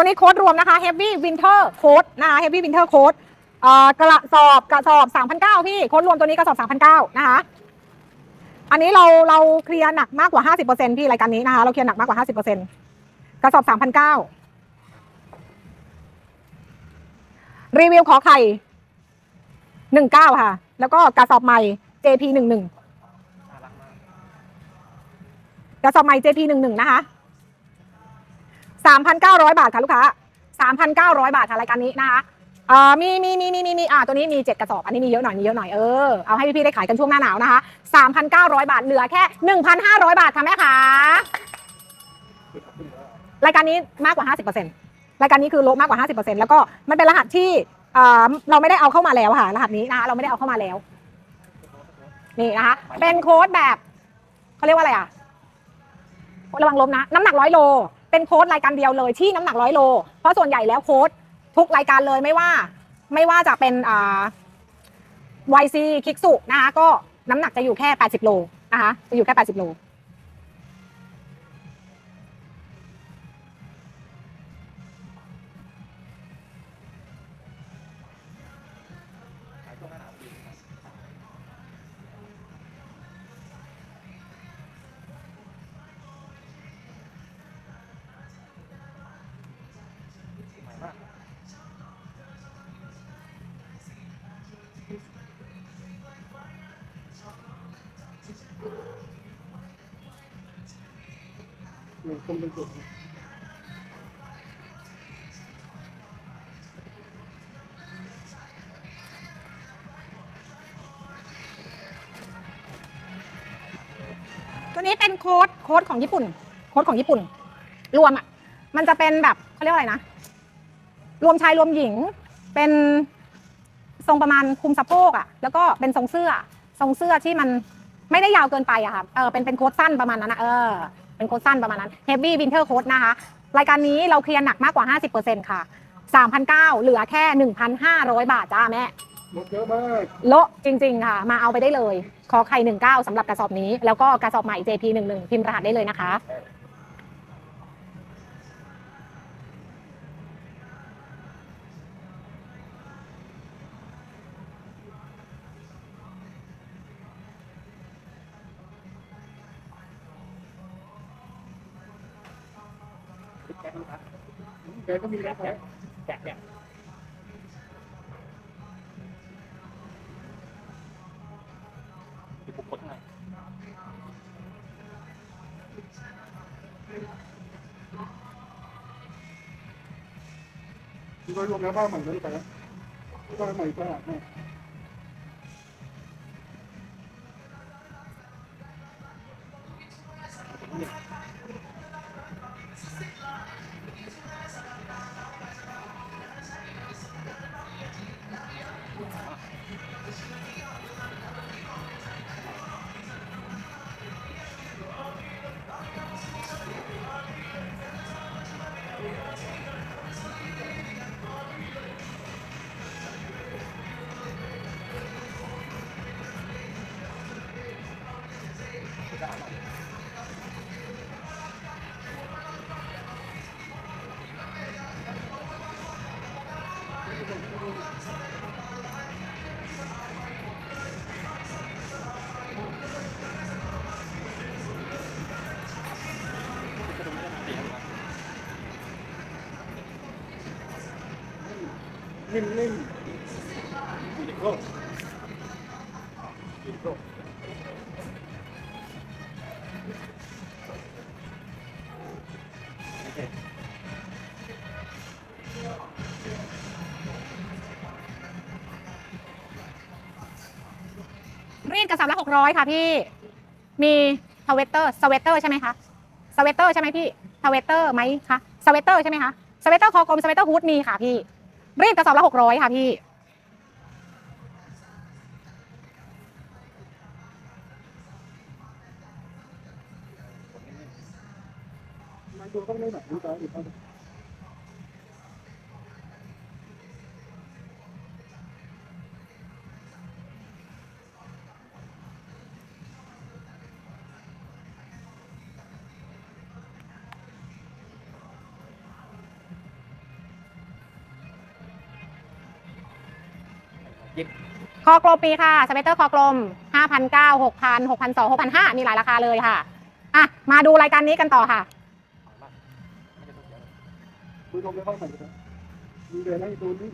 ตัวนี้โค้ดรวมนะคะ Heavy Winter Coat นะคะ Heavy Winter Coat เอ่อกระสอบกระสอบ3,900พี่โค้ดรวมตัวนี้กระสอบ3,900นะคะอันนี้เราเราเคลียร์หนักมากกว่า 50%พี่รายการนี้นะคะเราเคลียร์หนักมากกว่า 50%กระสอบ3,900รีวิวขอไข่19 ค่ะ แล้วก็กระสอบใหม่ JP 11น่ารักมากกระสอบใหม่ JP 11 นะคะ 3,900 บาทค่ะลูกค้า3,900 บาทค่ะรายการนี้นะคะเอ่อมีมีมีมีมีมีอ่าตัวนี้มี 7 กระสอบ อันนี้มีเยอะหน่อยมีเยอะหน่อยเออเอาให้พี่ๆได้ขายกันช่วงหน้าหนาวนะคะ3,900 บาทเหลือแค่ 1,500 บาทค่ะแม่ค้ารายการนี้มากกว่า 50%รายการนี้คือลดมากกว่า 50%แล้วก็มันเป็นรหัสที่เอ่อเราไม่ได้เอาเข้ามาแล้วค่ะ รหัสนี้นะคะเราไม่ได้เอาเข้ามาแล้ว นี่นะคะ เป็นโค้ดแบบเขาเรียกว่าอะไรอะระวังล้มนะ น้ำหนักร้อยโล เป็นโค้ดรายการเดียวเลยที่น้ำหนักร้อยโล เพราะส่วนใหญ่แล้วโค้ดทุกรายการเลยไม่ว่าไม่ว่าจะเป็นอ่า YC คิกสุนะคะก็น้ำหนักจะอยู่แค่ 80 โลนะคะจะอยู่แค่ 80 โล ตัวนี้เป็นโค้ดโค้ดของญี่ปุ่น โค้ดของญี่ปุ่น รวมอะ มันจะเป็นแบบเขาเรียกว่าอะไรนะ รวมชายรวมหญิง เป็นทรงประมาณคลุมสะโพกอะ แล้วก็เป็นทรงเสื้อ ทรงเสื้อที่มันไม่ได้ยาวเกินไปอะค่ะ เออ เป็นเป็นโค้ดสั้นประมาณนั้นนะเออ เป็นโค้ดสั้นประมาณนั้น Heavy Winter Coat นะคะ รายการนี้เราเคลียร์หนักมากกว่า 50%ค่ะ3,900เหลือแค่ 1,500 บาทจ้าแม่หมดเยอะมากโละจริง ๆ ค่ะ มาเอาไปได้เลย ขอไข่ 19สำหรับกระสอบนี้ แล้วก็กระสอบใหม่ JP 11 พิมพ์รหัสได้เลยนะคะ แกะดูครับแกก็มีแล้วครับแกะแกะที่ผมกดให้ที่ก็รวมแล้วบ้านใหม่แล้ไปแล้วบ้านใหม่ก็แม่จะ นิ่มนิ่มยูนิโคลยูนิโคลรีดกระสอบละ600ค่ะพี่ มีสเวตเตอร์สเวตเตอร์ใช่ไหมคะสเวตเตอร์ใช่ไหมพี่สเวตเตอร์ไหมคะสเวตเตอร์ใช่ไหมคะสเวตเตอร์คอกลมสเวตเตอร์ฮูดมีค่ะพี่ รีดกระสอบละหกร้อยค่ะพี่ มันดูต้องได้หนักดูตาอีกค ยิบคอกลมมีค่ะสเวตเตอร์คอกลม5,900 6,000 6,200 6,500มีหลายราคาเลยค่ะอะมาดูรายการนี้กันต่อค่ะมากไม่ได้ตัวเดียวเลยมือลงไปเข้าใส่กันมีเดือนให้ดูนี่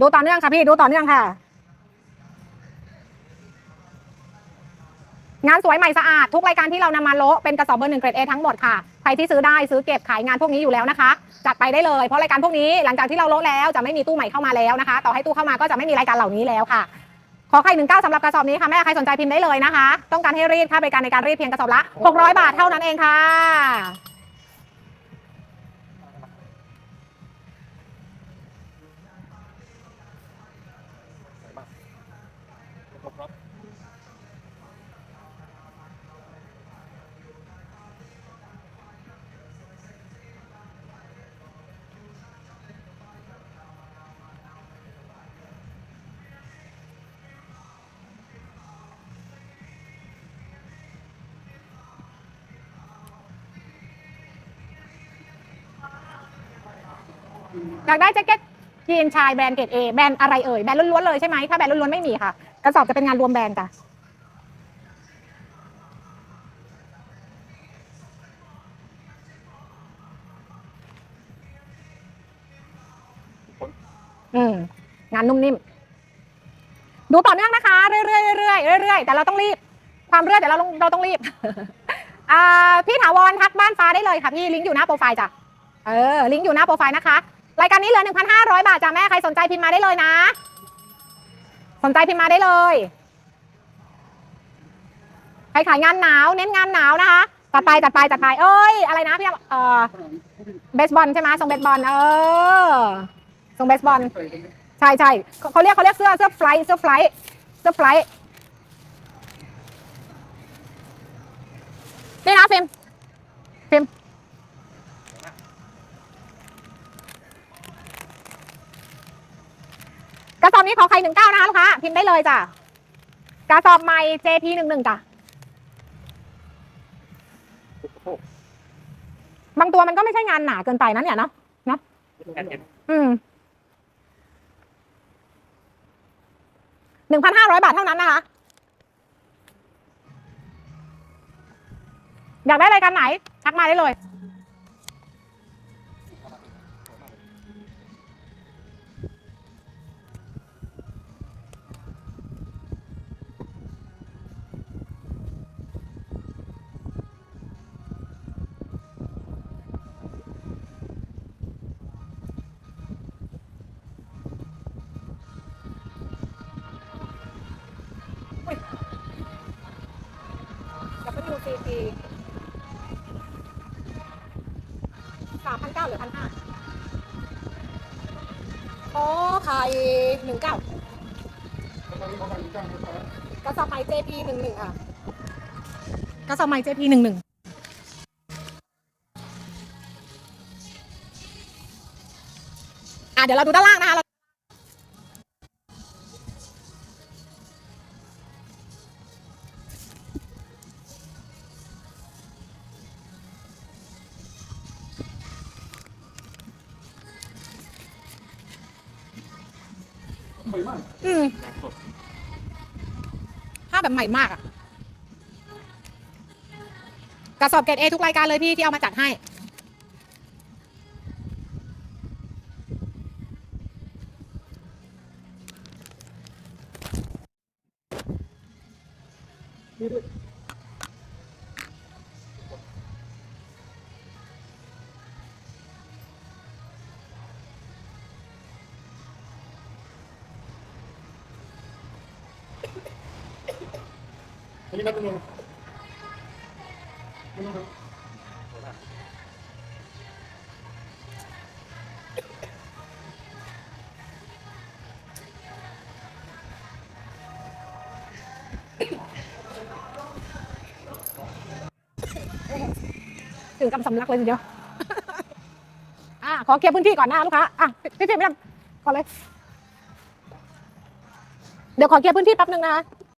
ดูต่อเนื่องค่ะพี่ ดูต่อเนื่องค่ะานสวยใหม่สะอาดทุกรายการที่เรานำมาโละเป็นกระสอบเบอร์หนึ่งเกรดเอทั้งหมดค่ะใครที่ซื้อได้ซื้อเก็บขายงานพวกนี้อยู่แล้วนะคะจัดไปได้เลยเพราะรายการพวกนี้หลังจากที่เราโละแล้วจะไม่มีตู้ใหม่เข้ามาแล้วนะคะ ต่อให้ตู้เข้ามาก็จะไม่มีรายการเหล่านี้แล้วค่ะ ขอไข่หนึ่งเก้าสำหรับกระสอบนี้ค่ะแม่ใครสนใจพิมพ์ได้เลยนะคะ ต้องการให้รีดค่าบริการในการรีดเพียงกระสอบละ600 บาทเท่านั้นเองค่ะ อยากได้แจ็คเก็ตยีนชายแบรนด์เกรดเอแบรนด์อะไรเอ่ยแบรนด์ล้วนๆเลยใช่ไหมถ้าแบรนด์ล้วนๆไม่มีค่ะ กระสอบจะเป็นงานรวมแบรนด์จ้ะอืมงานนุ่มนิ่ม ดูต่อเนื่องนะคะ เรื่อยๆเรื่อยๆเรื่อยๆแต่เราต้องรีบ ความเรื่อยแต่เราเราต้องรีบอ่าพี่ถาวรทักบ้านฟ้าได้เลยค่ะพี่ลิงก์อยู่หน้าโปรไฟล์จ้ะเออลิงก์อยู่หน้าโปรไฟล์นะคะ รายการนี้เหลือ 1,500 บาทจ้ะแม่ ใครสนใจพิมพ์มาได้เลยนะ สนใจพิมพ์มาได้เลย ใครขายงานหนาว เน้นงานหนาวนะคะจัดไปจัดไปจัดไปเอ้ย อะไรนะพี่เออเบสบอลใช่ไหมทรงเบสบอล เออทรงเบสบอล ใช่ใช่เขาเรียกเขาเรียกเสื้อเสื้อไฟล์เสื้อไฟล์เสื้อไฟล์นี่นะฟิล์มฟิล์ม ระสอบนี้ขอใครหนึ่งเก้านะคะลูกค้าพิมพ์ได้เลยจ้ะกระสอบใหม่ JP หนึ่งหนึ่งจ้ะบางตัวมันก็ไม่ใช่งานหนาเกินไปนะเนี่ยเนาะแอนเอ็นอืมหนึ่งพันห้าร้อยบาทเท่านั้นนะคะอยากได้รายการไหนทักมาได้เลย จีพีสามพันเก้าหรือพันห้าโอ้ไข่หนึ่งเก้าแล้วตอนนี้เขากะสอบใหม่ JP หนึ่งหนึ่งค่ะกระสอบใหม่ JP หนึ่งหนึ่งอะเดี๋ยวเราดูด้านล่างนะคะ เราสวยมากอืมงานสดภาพแบบใหม่มากอะกระสอบเกรดเอทุกรายการเลยพี่ที่เอามาจัดให้ นนี้นับเป็นไงไม่ต้องครับสวยมากถึงกับสำลักเลยทีเดียว อะขอเคลียร์พื้นที่ก่อนนะลูกค้า อะพี่พี่ไม่ทำก่อนเลย เดี๋ยวขอเคลียร์พื้นที่แป๊บนึงนะ